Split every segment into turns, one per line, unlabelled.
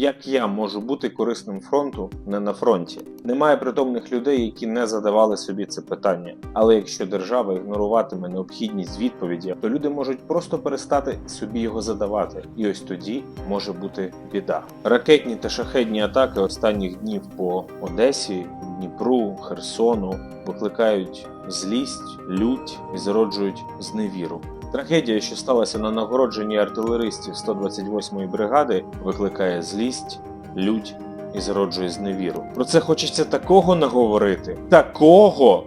Як я можу бути корисним фронту не на фронті? Немає притомних людей, які не задавали собі це питання. Але якщо держава ігноруватиме необхідність відповіді, то люди можуть просто перестати собі його задавати. І ось тоді може бути біда. Ракетні та шахедні атаки останніх днів по Одесі, Дніпру, Херсону викликають злість, лють і зароджують зневіру. Трагедія, що сталася на нагородженні артилеристів 128-ї бригади, викликає злість, лють і зароджує зневіру. Про це хочеться такого наговорити. Такого!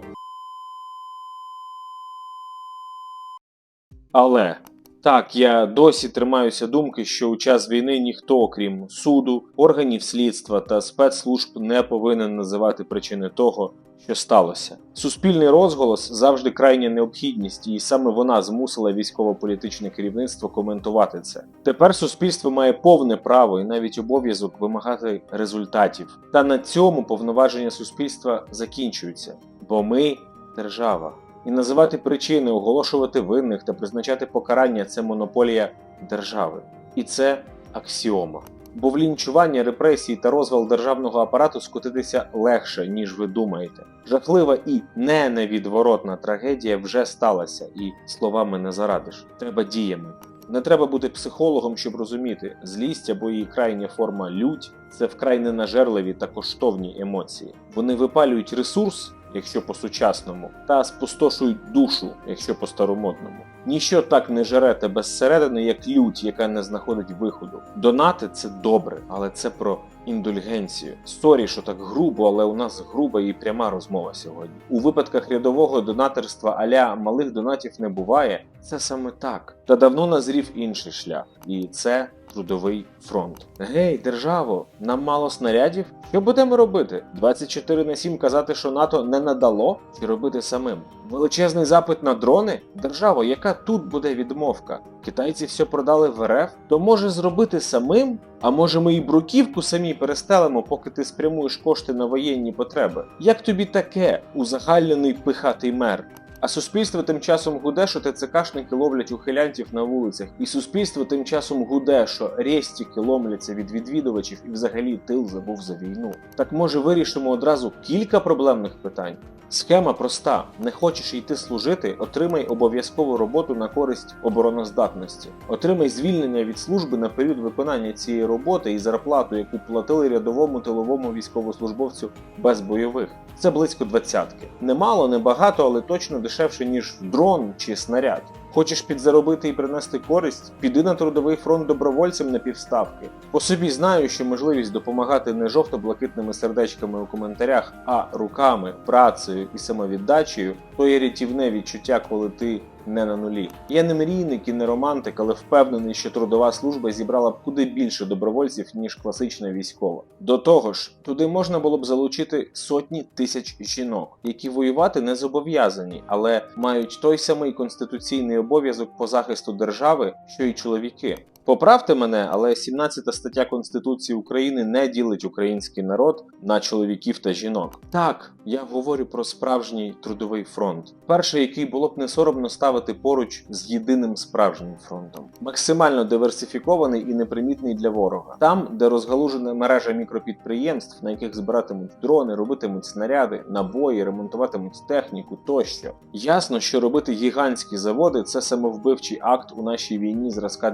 Але так, я досі тримаюся думки, що у час війни ніхто, окрім суду, органів слідства та спецслужб, не повинен називати причини того, що сталося. Суспільний розголос завжди крайня необхідність, і саме вона змусила військово-політичне керівництво коментувати це. Тепер суспільство має повне право і навіть обов'язок вимагати результатів. Та на цьому повноваження суспільства закінчуються, бо ми держава. І називати причини, оголошувати винних та призначати покарання це монополія держави. І це аксіома. Бо в лінчування, репресії та розвал державного апарату скотитися легше, ніж ви думаєте. Жахлива і не невідворотна трагедія вже сталася, і словами не зарадиш. Треба діями. Не треба бути психологом, щоб розуміти, злість або її крайня форма лють це вкрай ненажерливі та коштовні емоції. Вони випалюють ресурс, якщо по-сучасному, та спустошують душу, якщо по-старомодному. Ніщо так не жере тебе зсередини, як лють, яка не знаходить виходу. Донати це добре, але це про індульгенцію. Сорі, що так грубо, але у нас груба і пряма розмова сьогодні. У випадках рядового донаторства аля малих донатів не буває. Це саме так. Та давно назрів інший шлях, і це трудовий фронт. Гей, державо, нам мало снарядів? Що будемо робити? 24 на 7 казати, що НАТО не надало, чи робити самим? Величезний запит на дрони? Державо, яка тут буде відмовка? Китайці все продали в РФ? То може зробити самим? А може ми і бруківку самі перестелимо, поки ти спрямуєш кошти на воєнні потреби? Як тобі таке, узагальнений пихатий мер? А суспільство тим часом гуде, що ТЦКшники ловлять ухилянтів на вулицях, і суспільство тим часом гуде, що рєстіки ломляться від відвідувачів і взагалі тил забув за війну. Так може вирішимо одразу кілька проблемних питань. Схема проста: не хочеш йти служити, отримай обов'язкову роботу на користь обороноздатності. Отримай звільнення від служби на період виконання цієї роботи і зарплату, яку платили рядовому тиловому військовослужбовцю без бойових. Це близько двадцятки. Немало, не багато, але точно дешевше, ніж дрон чи снаряд. Хочеш підзаробити і принести користь? Піди на трудовий фронт добровольцем на півставки. По собі знаю, що можливість допомагати не жовто-блакитними сердечками у коментарях, а руками, працею і самовіддачею то є рятівне відчуття, коли ти не на нулі. Я не мрійник і не романтик, але впевнений, що трудова служба зібрала б куди більше добровольців, ніж класична військова. До того ж, туди можна було б залучити сотні тисяч жінок, які воювати не зобов'язані, але мають той самий конституційний обов'язок по захисту держави, що й чоловіки. Поправте мене, але 17 стаття Конституції України не ділить український народ на чоловіків та жінок. Так, я говорю про справжній трудовий фронт, перший, який було б не соромно ставити поруч з єдиним справжнім фронтом, максимально диверсифікований і непримітний для ворога, там, де розгалужена мережа мікропідприємств, на яких збиратимуть дрони, робитимуть снаряди, набої, ремонтуватимуть техніку тощо. Ясно, що робити гігантські заводи це самовбивчий акт у нашій війні зразка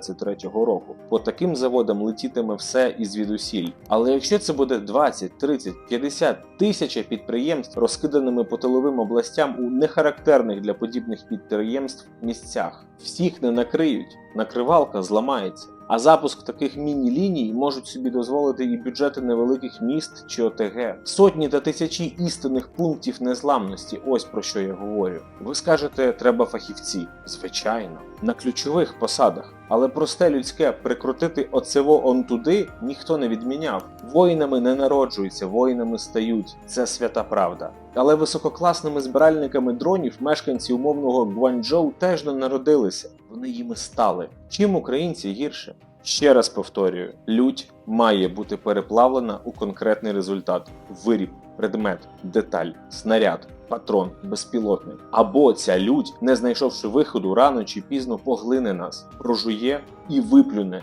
2023 року. По таким заводам летітиме все і звідусіль. Але якщо це буде 20, 30, 50 тисяча підприємств, розкиданими по тиловим областям у нехарактерних для подібних підприємств місцях, всіх не накриють, накривалка зламається. А запуск таких міні-ліній можуть собі дозволити і бюджети невеликих міст чи ОТГ. Сотні та тисячі істинних пунктів незламності. Ось про що я говорю. Ви скажете, треба фахівці. Звичайно, на ключових посадах. Але просте людське прикрутити оцево он туди ніхто не відміняв. Воїнами не народжуються, воїнами стають. Це свята правда. Але висококласними збиральниками дронів мешканці умовного Гуанчжоу теж не народилися. Вони їми стали. Чим українці гірше? Ще раз повторюю: лють має бути переплавлена у конкретний результат: виріб, предмет, деталь, снаряд, патрон, безпілотник. Або ця лють, не знайшовши виходу, рано чи пізно поглине нас, прожує і виплюне